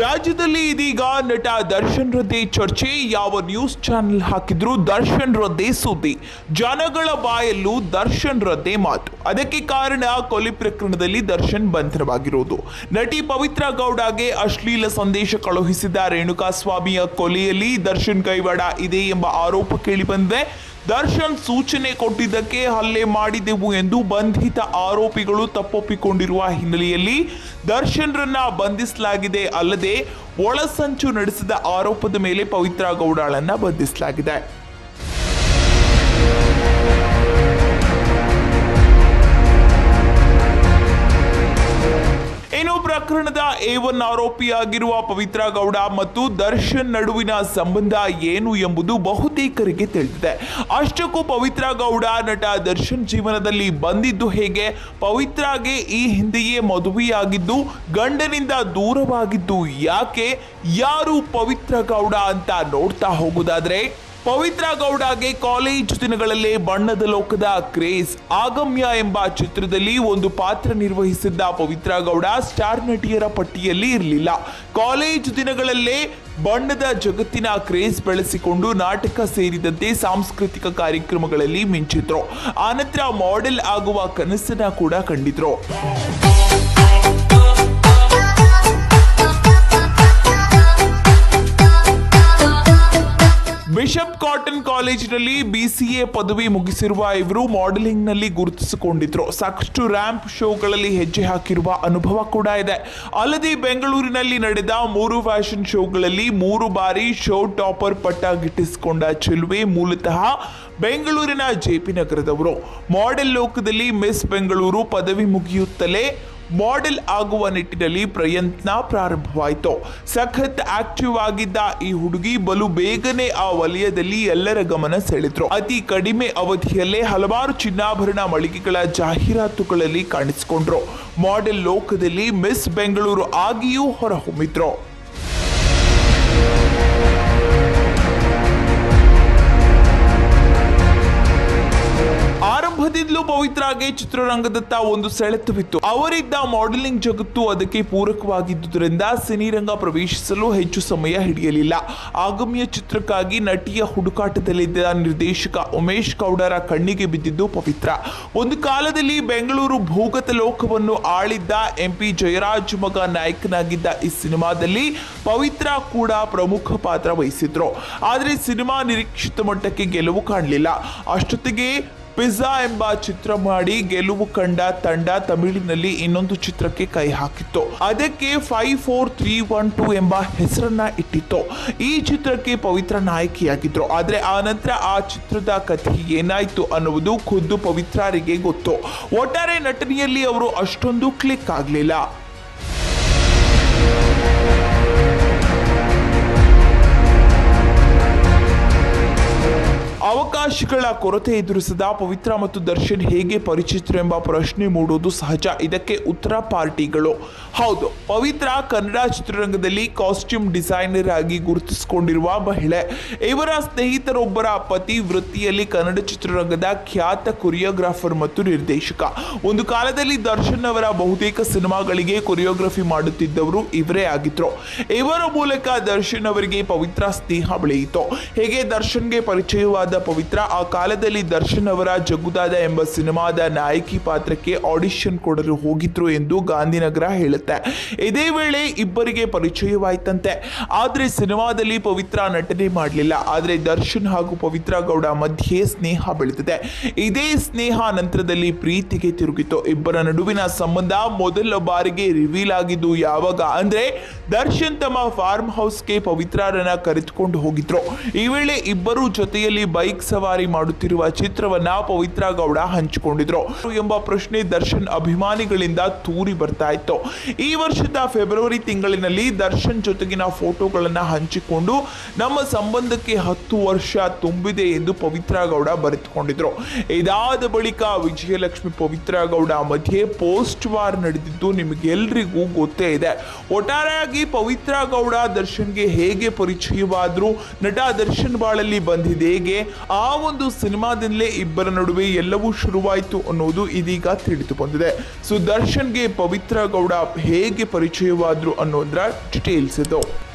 ರಾಜ್ಯದಲ್ಲಿ ಇದೀಗ ನಟ ದರ್ಶನ್ ರದ್ದೇ ಚರ್ಚೆ. ಯಾವ ನ್ಯೂಸ್ ಚಾನೆಲ್ ಹಾಕಿದ್ರು ದರ್ಶನ್ ರದ್ದೇ ಸುದ್ದಿ. ಜನಗಳ ಬಾಯಲ್ಲೂ ದರ್ಶನ್ ರದ್ದೇ ಮಾತು. ಅದಕ್ಕೆ ಕಾರಣ ಕೊಲೆ ಪ್ರಕರಣದಲ್ಲಿ ದರ್ಶನ್ ಬಂಧನವಾಗಿರುವುದು ನಟಿ ಪವಿತ್ರ ಗೌಡಗೆ ಅಶ್ಲೀಲ ಸಂದೇಶ ಕಳುಹಿಸಿದ ರೇಣುಕಾಸ್ವಾಮಿಯ ಕೊಲೆಯಲ್ಲಿ ದರ್ಶನ್ ಕೈವಾಡ ಇದೆ ಎಂಬ ಆರೋಪ ಕೇಳಿಬಂದಿದೆ ದರ್ಶನ್ ಸೂಚನೆ ಕೊಟ್ಟಿದ್ದಕ್ಕೆ ಹಲ್ಲೆ ಮಾಡಿದೆವು ಎಂದು ಬಂಧಿತ ಆರೋಪಿಗಳು ತಪ್ಪೊಪ್ಪಿಕೊಂಡಿರುವ ಹಿನ್ನೆಲೆಯಲ್ಲಿ ದರ್ಶನ್ರನ್ನ ಬಂಧಿಸಲಾಗಿದೆ. ಅಲ್ಲದೆ ಒಳಸಂಚು ನಡೆಸಿದ ಆರೋಪದ ಮೇಲೆ ಪವಿತ್ರ ಗೌಡಾಳನ್ನ ಬಂಧಿಸಲಾಗಿದೆ. ಪ್ರಕರಣದ ಎ ಒನ್ ಆರೋಪಿಯಾಗಿರುವ ಪವಿತ್ರ ಗೌಡ ಮತ್ತು ದರ್ಶನ್ ನಡುವಿನ ಸಂಬಂಧ ಏನು ಎಂಬುದು ಬಹುತೇಕರಿಗೆ ತಿಳಿದಿದೆ. ಅಷ್ಟಕ್ಕೂ ಪವಿತ್ರ ಗೌಡ ನಟ ದರ್ಶನ್ ಜೀವನದಲ್ಲಿ ಬಂದಿದ್ದು ಹೇಗೆ? ಪವಿತ್ರಾಗೆ ಈ ಹಿಂದೆಯೇ ಮದುವೆಯಾಗಿದ್ದು, ಗಂಡನಿಂದ ದೂರವಾಗಿದ್ದು ಯಾಕೆ? ಯಾರು ಪವಿತ್ರ ಗೌಡ ಅಂತ ನೋಡ್ತಾ ಹೋಗುದಾದ್ರೆ ಪವಿತ್ರ ಗೌಡಗೆ ಕಾಲೇಜ್ ದಿನಗಳಲ್ಲೇ ಬಣ್ಣದ ಲೋಕದ ಕ್ರೇಜ್, ಆಗಮ್ಯ ಎಂಬ ಚಿತ್ರದಲ್ಲಿ ಒಂದು ಪಾತ್ರ ನಿರ್ವಹಿಸಿದ್ದ ಪವಿತ್ರ ಗೌಡ ಸ್ಟಾರ್ ನಟಿಯರ ಪಟ್ಟಿಯಲ್ಲಿ ಇರಲಿಲ್ಲ. ಕಾಲೇಜ್ ದಿನಗಳಲ್ಲೇ ಬಣ್ಣದ ಜಗತ್ತಿನ ಕ್ರೇಜ್ ಬೆಳೆಸಿಕೊಂಡು ನಾಟಕ ಸೇರಿದಂತೆ ಸಾಂಸ್ಕೃತಿಕ ಕಾರ್ಯಕ್ರಮಗಳಲ್ಲಿ ಮಿಂಚಿದ್ರು. ಆನಂತರ ಮಾಡೆಲ್ ಆಗುವ ಕನಸನ್ನ ಕೂಡ ಕಂಡಿದ್ರು. ಬಿಷಪ್ ಕಾಟನ್ ಕಾಲೇಜಿನಲ್ಲಿ ಬಿಸಿಎ ಪದವಿ ಮುಗಿಸಿರುವ ಇವರು ಮಾಡೆಲಿಂಗ್ನಲ್ಲಿ ಗುರುತಿಸಿಕೊಂಡಿದ್ರು. ಸಾಕಷ್ಟು ರ್ಯಾಂಪ್ ಶೋಗಳಲ್ಲಿ ಹೆಜ್ಜೆ ಹಾಕಿರುವ ಅನುಭವ ಕೂಡ ಇದೆ. ಅಲ್ಲದೆ ಬೆಂಗಳೂರಿನಲ್ಲಿ ನಡೆದ ಮೂರು ಫ್ಯಾಷನ್ ಶೋಗಳಲ್ಲಿ ಮೂರು ಬಾರಿ ಶೋ ಟಾಪರ್ ಪಟ್ಟ ಗಿಟ್ಟಿಸಿಕೊಂಡ ಚೆಲುವೆ ಮೂಲತಃ ಬೆಂಗಳೂರಿನ ಜೆಪಿ ನಗರದವರು. ಮಾಡೆಲ್ ಲೋಕದಲ್ಲಿ ಮಿಸ್ ಬೆಂಗಳೂರು ಪದವಿ ಮುಗಿಯುತ್ತಲೇ ಮಾಡೆಲ್ ಆಗುವ ನಿಟ್ಟಿನಲ್ಲಿ ಪ್ರಯತ್ನ ಪ್ರಾರಂಭವಾಯಿತು. ಸಖತ್ ಆಕ್ಟಿವ್ ಆಗಿದ್ದ ಈ ಹುಡುಗಿ ಬಲು ಬೇಗನೆ ಆ ವಲಯದಲ್ಲಿ ಎಲ್ಲರ ಗಮನ ಸೆಳೆದ್ರು. ಅತಿ ಕಡಿಮೆ ಅವಧಿಯಲ್ಲೇ ಹಲವಾರು ಚಿನ್ನಾಭರಣ ಮಳಿಗೆಗಳ ಜಾಹೀರಾತುಗಳಲ್ಲಿ ಕಾಣಿಸಿಕೊಂಡ್ರು. ಮಾಡೆಲ್ ಲೋಕದಲ್ಲಿ ಮಿಸ್ ಬೆಂಗಳೂರು ಆಗಿಯೂ ಹೊರಹೊಮ್ಮಿದ್ರು. ಆರಂಭದಿಂದಲೂ ಪವಿತ್ರಾಗೆ ಚಿತ್ರರಂಗದತ್ತ ಒಂದು ಸೆಳೆತವಿತ್ತು. ಅವರಿದ್ದ ಮಾಡೆಲಿಂಗ್ ಜಗತ್ತು ಅದಕ್ಕೆ ಪೂರಕವಾಗಿದ್ದುದರಿಂದ ಸಿನಿರಂಗ ಪ್ರವೇಶಿಸಲು ಹೆಚ್ಚು ಸಮಯ ಹಿಡಿಯಲಿಲ್ಲ. ಆಗಮ್ಯ ಚಿತ್ರಕ್ಕಾಗಿ ನಟಿಯ ಹುಡುಕಾಟದಲ್ಲಿದ್ದ ನಿರ್ದೇಶಕ ಉಮೇಶ್ ಗೌಡರ ಕಣ್ಣಿಗೆ ಬಿದ್ದಿದ್ದು ಪವಿತ್ರ. ಒಂದು ಕಾಲದಲ್ಲಿ ಬೆಂಗಳೂರು ಭೂಗತ ಲೋಕವನ್ನು ಆಳಿದ್ದ ಎಂಪಿ ಜಯರಾಜ್ ಮಗ ನಾಯಕನಾಗಿದ್ದ ಈ ಸಿನಿಮಾದಲ್ಲಿ ಪವಿತ್ರ ಕೂಡ ಪ್ರಮುಖ ಪಾತ್ರ ವಹಿಸಿದ್ರು. ಆದರೆ ಸಿನಿಮಾ ನಿರೀಕ್ಷಿತ ಮಟ್ಟಕ್ಕೆ ಗೆಲುವು ಕಾಣಲಿಲ್ಲ. ಅಷ್ಟೊತ್ತಿಗೆ ಪಿಜ್ಜಾ ಎಂಬ ಚಿತ್ರ ಮಾಡಿ ಗೆಲುವು ಕಂಡ ತಂಡ ತಮಿಳಿನಲ್ಲಿ ಇನ್ನೊಂದು ಚಿತ್ರಕ್ಕೆ ಕೈ ಹಾಕಿತ್ತು. ಅದಕ್ಕೆ five four three one two ಎಂಬ ಹೆಸರನ್ನ ಇಟ್ಟಿತ್ತು. ಈ ಚಿತ್ರಕ್ಕೆ ಪವಿತ್ರ ನಾಯಕಿಯಾಗಿದ್ರು. ಆದ್ರೆ ಆ ನಂತರ ಆ ಚಿತ್ರದ ಕಥೆ ಏನಾಯ್ತು ಅನ್ನುವುದು ಖುದ್ದು ಪವಿತ್ರರಿಗೆ ಗೊತ್ತು. ಒಟ್ಟಾರೆ ನಟನೆಯಲ್ಲಿ ಅವರು ಅಷ್ಟೊಂದು ಕ್ಲಿಕ್ ಆಗಲಿಲ್ಲ. ಅವಕಾಶಗಳ ಕೊರತೆ ಎದುರಿಸಿದ ಪವಿತ್ರ ಮತ್ತು ದರ್ಶನ್ ಹೇಗೆ ಪರಿಚಿತರು ಎಂಬ ಪ್ರಶ್ನೆ ಮೂಡುವುದು ಸಹಜ. ಇದಕ್ಕೆ ಉತ್ತರ ಪಾರ್ಟಿಗಳು. ಹೌದು, ಪವಿತ್ರ ಕನ್ನಡ ಚಿತ್ರರಂಗದಲ್ಲಿ ಕಾಸ್ಟ್ಯೂಮ್ ಡಿಸೈನರ್ ಆಗಿ ಗುರುತಿಸಿಕೊಂಡಿರುವ ಮಹಿಳೆ. ಇವರ ಸ್ನೇಹಿತರೊಬ್ಬರ ಪತಿ ವೃತ್ತಿಯಲ್ಲಿ ಕನ್ನಡ ಚಿತ್ರರಂಗದ ಖ್ಯಾತ ಕೊರಿಯೋಗ್ರಾಫರ್ ಮತ್ತು ನಿರ್ದೇಶಕ. ಒಂದು ಕಾಲದಲ್ಲಿ ದರ್ಶನ್ ಅವರ ಬಹುತೇಕ ಸಿನಿಮಾಗಳಿಗೆ ಕೊರಿಯೋಗ್ರಫಿ ಮಾಡುತ್ತಿದ್ದವರು ಇವರೇ ಆಗಿದ್ರು. ಇವರ ಮೂಲಕ ದರ್ಶನ್ ಅವರಿಗೆ ಪವಿತ್ರ ಸ್ನೇಹ ಬೆಳೆಯಿತು. ಹೇಗೆ ದರ್ಶನ್ಗೆ ಪರಿಚಯವಾದ ಪವಿತ್ರ, ಆ ಕಾಲದಲ್ಲಿ ದರ್ಶನ್ ಅವರ ಜಗುದಾದ ಎಂಬ ಸಿನಿಮಾದ ನಾಯಕಿ ಪಾತ್ರಕ್ಕೆ ಆಡಿಷನ್ ಕೊಡಲು ಹೋಗಿದ್ರು ಎಂದು ಗಾಂಧಿನಗರ ಹೇಳುತ್ತೆ. ಇದೇ ವೇಳೆ ಇಬ್ಬರಿಗೆ ಪರಿಚಯವಾಯ್ತಂತೆ. ಆದ್ರೆ ಸಿನಿಮಾದಲ್ಲಿ ಪವಿತ್ರ ನಟನೆ ಮಾಡಲಿಲ್ಲ. ಆದ್ರೆ ದರ್ಶನ್ ಹಾಗೂ ಪವಿತ್ರ ಗೌಡ ಮಧ್ಯೆ ಸ್ನೇಹ ಬೆಳೆದಿದೆ. ಇದೇ ಸ್ನೇಹ ನಂತರದಲ್ಲಿ ಪ್ರೀತಿಗೆ ತಿರುಗಿತು. ಇಬ್ಬರ ನಡುವಿನ ಸಂಬಂಧ ಮೊದಲ ಬಾರಿಗೆ ರಿವೀಲ್ ಆಗಿದ್ದು ಯಾವಾಗ ಅಂದ್ರೆ ದರ್ಶನ್ ತಮ್ಮ ಫಾರ್ಮ್ ಹೌಸ್ಗೆ ಪವಿತ್ರರನ್ನ ಕರೆದುಕೊಂಡು ಹೋಗಿದ್ರು. ಈ ವೇಳೆ ಇಬ್ಬರು ಜೊತೆಯಲ್ಲಿ ಬೈಕ್ ಸವಾರಿ ಮಾಡುತ್ತಿರುವ ಚಿತ್ರವನ್ನ ಪವಿತ್ರ ಗೌಡ ಹಂಚಿಕೊಂಡಿದ್ರು. ಎಂಬ ಪ್ರಶ್ನೆ ದರ್ಶನ್ ಅಭಿಮಾನಿಗಳಿಂದ ತೂರಿ ಬರ್ತಾ ಇತ್ತು. ಈ ವರ್ಷದ ಫೆಬ್ರವರಿ ತಿಂಗಳಿನಲ್ಲಿ ದರ್ಶನ್ ಜೊತೆಗಿನ ಫೋಟೋಗಳನ್ನು ಹಂಚಿಕೊಂಡು ನಮ್ಮ ಸಂಬಂಧಕ್ಕೆ ಹತ್ತು ವರ್ಷ ತುಂಬಿದೆ ಎಂದು ಪವಿತ್ರ ಗೌಡ ಬರೆದುಕೊಂಡಿದ್ರು. ಇದಾದ ಬಳಿಕ ವಿಜಯಲಕ್ಷ್ಮಿ ಪವಿತ್ರ ಗೌಡ ಮಧ್ಯೆ ಪೋಸ್ಟ್ ವಾರ್ ನಡೆದಿದ್ದು ನಿಮಗೆಲ್ಲರಿಗೂ ಗೊತ್ತೇ ಇದೆ. ಒಟ್ಟಾರೆಯಾಗಿ ಪವಿತ್ರ ಗೌಡ ದರ್ಶನ್ಗೆ ಹೇಗೆ ಪರಿಚಯವಾದ್ರು, ನಟ ದರ್ಶನ್ ಬಾಳಲ್ಲಿ ಬಂದಿದೆ ಹೇಗೆ? ಆ ಒಂದು ಸಿನಿಮಾದಿಂದಲೇ ಇಬ್ಬರ ನಡುವೆ ಎಲ್ಲವೂ ಶುರುವಾಯಿತು ಅನ್ನೋದು ಇದೀಗ ತಿಳಿದು ಬಂದಿದೆ. ಸೊ ದರ್ಶನ್ಗೆ ಪವಿತ್ರ ಗೌಡ ಹೇಗೆ ಪರಿಚಯವಾದ್ರು ಅನ್ನೋದ್ರ ಡೀಟೇಲ್ಸ್ ಇದು.